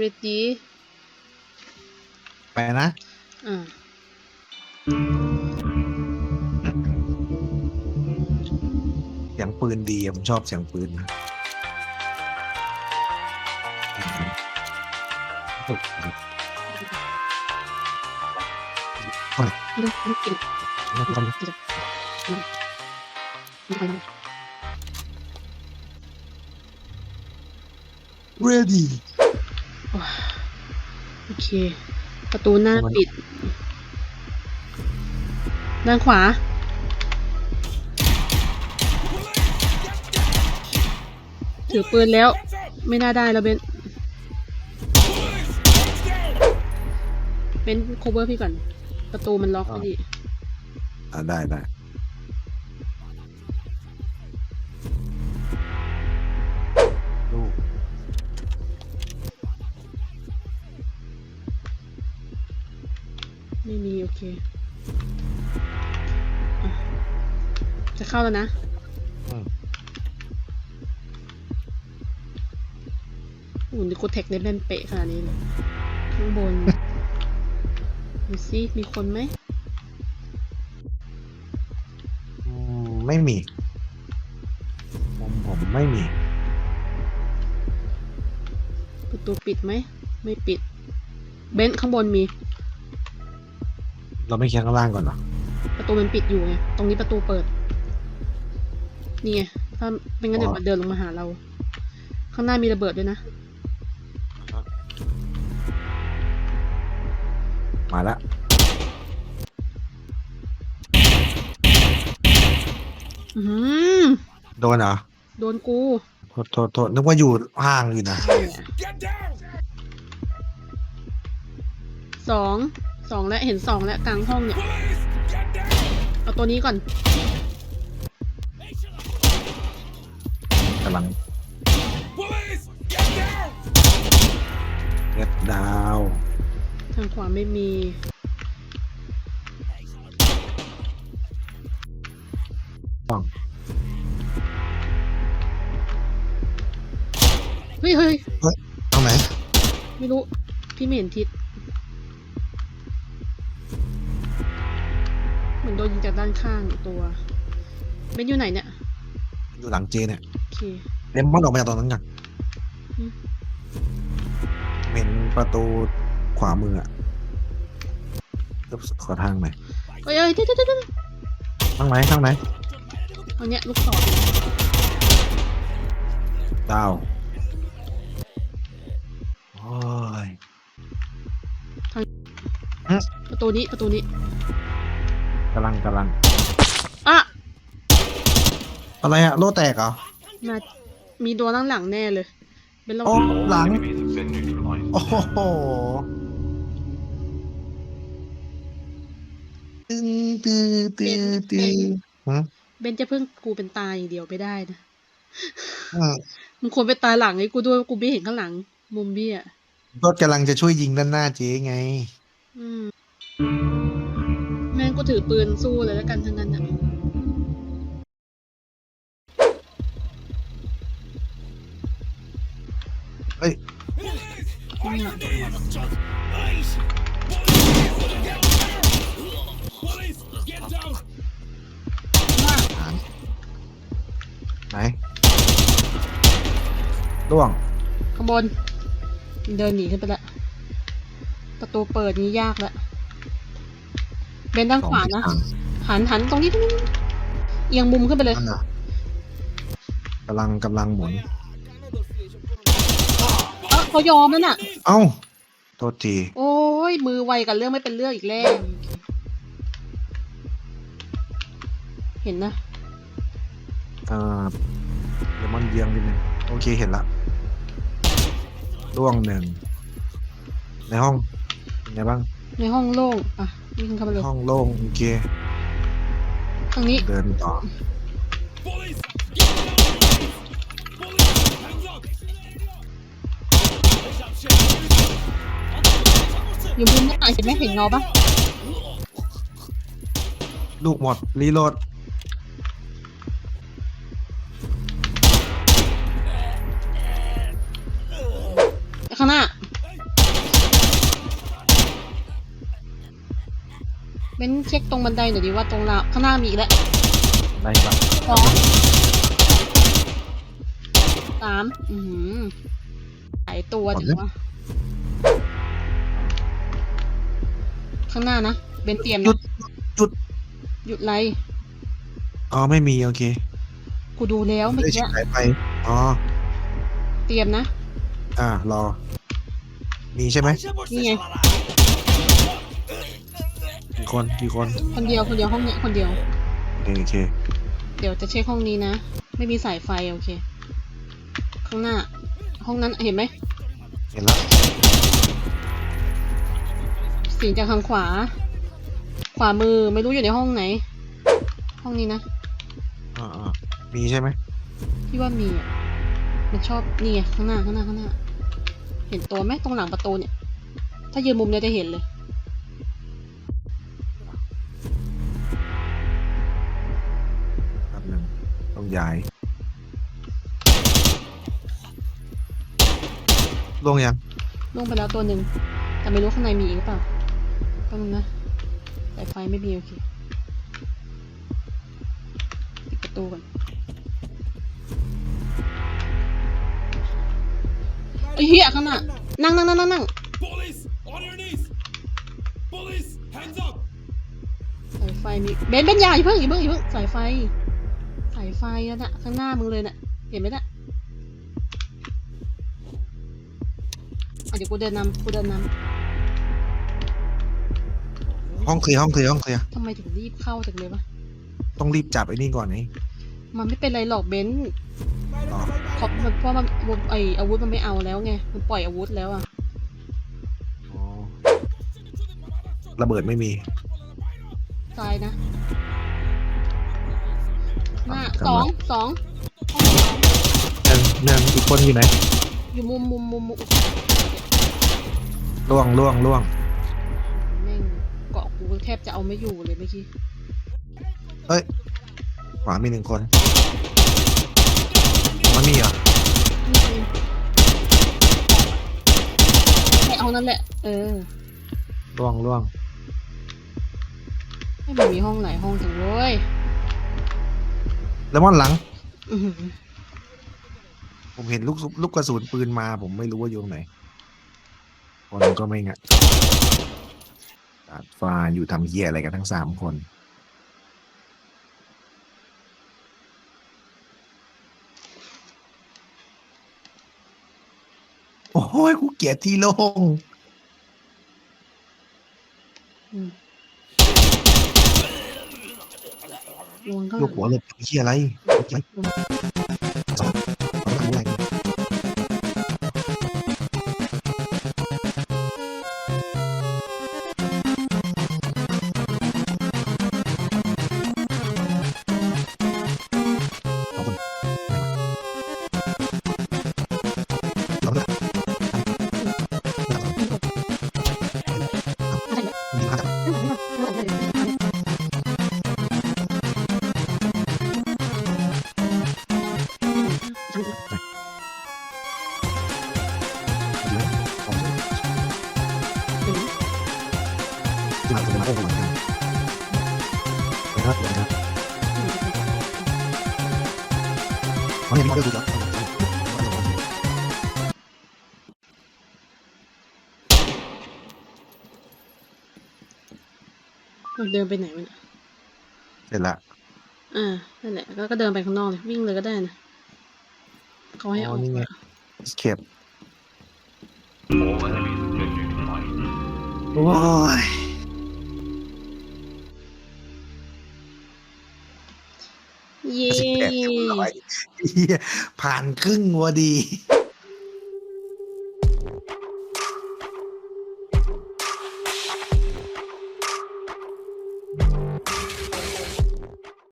ready ไปนะอ่าเสียงปืนดีอะผมชอบเสียงปืนนะโอ้ยลูกลูกกินแล้วก็กินกิน ready โอ เค ประตูหน้ามันปิด ด้านขวา ถือปืนแล้ว ไม่น่าได้แล้วเบนเบนโคเวอร์พี่ก่อน ประตูมันล็อกพอดีอ่าได้ได้ โอเคอะจะเข้าแล้วนะ อืมอุ่นดิโกเทคเล่นเป๊ะขนาดนี้เลยข้างบน ดูซิมีคนไหมอืมไม่มีผมผมไม่มี ประตูปิดไหม ไม่ปิด เบนซ์ข้างบนมี เราไม่เคียงข้างล่างก่อนเหรอประตูมันปิดอยู่ไง ตรงนี้ประตูเปิด นี่ไง ถ้าไม่งั้นอ๋อเดี๋ยวมันเดินลงมาหาเรา ข้างหน้ามีระเบิดด้วยนะ มาแล้วอือหือโดนเหรอโดนกูโทษโทษโทษนึกว่าอยู่ห่างอยู่นะสอง สองแล้วเห็นสองแล้วกลางห้องเนี่ย เอาตัวนี้ก่อนกำลังเก็บดาว ทางขวาไม่มีต้องเฮ้ยเฮ้ยตรงไหนไม่รู้ พี่ไม่เห็นทิศ นโดนยิงจากด้านข้างตัวเบนอยู่ไหนเนี่ยอยู่หลังเจเนี่ยโอเคเลมอนออกมาจากตรงนั้นกันอืมเห็นประตูขวามืออะขอทางหน่อยเอ้ยเอ้ยเดี๋ยวเดี๋ยวเดี๋ยวทางไหนทางไหนเอาเนี้ยลูกศรดาวโอ้ยประตูนี้ประตูนี้ กำลังกำลังอะอะไรอะโลแตกเหรอมามีตัวด้านหลังแน่เลย เป็นเราโอ้หลัง Enemies have been neutralized. โอ้โหตึ้งตื้อตื้อตื้อหืมเบนจะพึ่งกูเป็นตายอย่างเดียวไม่ได้นะอืมมึงควรไปตายหลังไอ้กูด้วยกูไม่เห็นข้างหลัง มุมเบี้ยรถกำลังจะช่วยยิงด้านหน้าเจ๊ไง อืมแม่งก็ ถือปืนสู้เลยแล้วกันทั้งนั้นอะเฮ้ยเนี่ยไหนล่วงข้างบน เดินหนีขึ้นไปละ ประตูเปิดนี้ยากละ เบนด้านขวานะสองทิศทางหันหันตรงนี้ตรงนี้เอียงมุมขึ้นไปเลยนั่นน่ะกำลังกำลังหมุน เออเขายอมแล้วน่ะ เอ้า โทษที โอ้ย มือไวกับเรื่องไม่เป็นเรื่องอีกแล้ว เห็นนะอ่าเลมอนเยียงนิดนึงโอเคเห็นละล่วงหนึ่ง ในห้องเป็นไงบ้าง ในห้องโล่งอะ วิ่งเข้ามาเลยห้องโล่งโอเคทางนี้เดินต่ออยู่มุมหน้าเห็นไหมเห็นเงาปะลูกหมดรีโหลด เป็นเช็คตรงบันไดหน่อยดิว่าตรงละข้างหน้ามีอีกแล้วได้ปะสองสามอือหือหลายตัวจังวะข้างหน้านะเบนเตรียมหยุนะดหยุดหยุดไรอ๋อไม่มีโอเคกูดูแล้วเมื่อได้กี้ชิบหายไปอ๋อเตรียมนะ อ่ารอ มีใช่ไหมนี่ไง กี่คนกี่คนคนเดียวคนเดียวห้องเนี้ยคนเดียวโอเคโอเคเดี๋ยวจะเช็คห้องนี้นะ ไม่มีสายไฟโอเค ข้างหน้า ห้องนั้นเห็นไหมเห็นแล้วเสียงจากทางขวา ขวามือไม่รู้อยู่ในห้องไหน ห้องนี้นะอ่าอ่ามีใช่ไหมพี่ว่ามีอะมันชอบนี่ไงข้างหน้าข้างหน้าข้างหน้า เห็นตัวไหมตรงหลังประตูเนี่ย ถ้ายืนมุมเนี้ยจะเห็นเลย ต้องย้าย ลงยังล่วงไปแล้วตัวหนึ่ง แต่ไม่รู้ข้างในมีอีกหรือเปล่าแป๊บนึงนะสายไฟไม่มีโอเคปิดประตูก่อนไอ้เหี้ยข้างหน้านั่งนั่งนั่งนั่งนั่ง Police, on your knees! Police, hands up! สายไฟมีเบนเบนอยาอย่าเพิ่งอย่าเพิ่งอย่าเพิ่งสายไฟสายไฟนั่นน่ะข้างหน้ามึงเลยน่ะเห็นไหมน่ะอะเดี๋ยวกูเดินนำกูเดินนห้องเคลียร์ห้องเคลียร์ห้องเคลียร์ำทำไมถึงรีบเข้าจังเลยวะต้องรีบจับไอ้นี่ก่อนนี่มันไม่เป็นไรหรอกเบนซ์อ๋อเพราะมันเพราะมันไออาวุธมันไม่เอาแล้วไงมันปล่อยอาวุธแล้วอะอ๋อระเบิดไม่มีตายนะ หน้าอะสองสองหนึ่งหนึ่งอีกคนอยู่ไหน อยู่มุมมุมมุมมุมล่วงล่วงล่วงแม่งเกาะกูแทบจะเอาไม่อยู่เลยเมื่อกี้เอ้ย ขวามีหนึ่งคนมันมีเหรอนี่เองให้เอานั่นแหละ เออล่วงล่วงไม่มันมีห้องไหนห้องจังเลย แล้วมอนหลัง อื้อหือผมเห็นลูกซุลูกกระสุนปืนมา ผมไม่รู้ว่าอยู่ตรงไหนคนก็ไม่งะดาดฟ้าอยู่ทำเหี้ยอะไรกันทั้งสามคน โอ้ยกูเกลียดที่โล่ง อืม ลวงข้าง มาจะมาโอ้โหนะครับเดี๋ยวนะครับเขาเนี่ยมีเรื่องดูแล้วมันเดินไปไหนวะเนี่ยเสร็จละอ่านั่นแหละก็ก็เดินไปข้างนอกเลยวิ่งเลยก็ได้นะเขาให้ออกนี่ไงมา escape All enemies objective in sight. โอ้ย สิบแปดเรียบร้อยผ่านครึ่งวะดี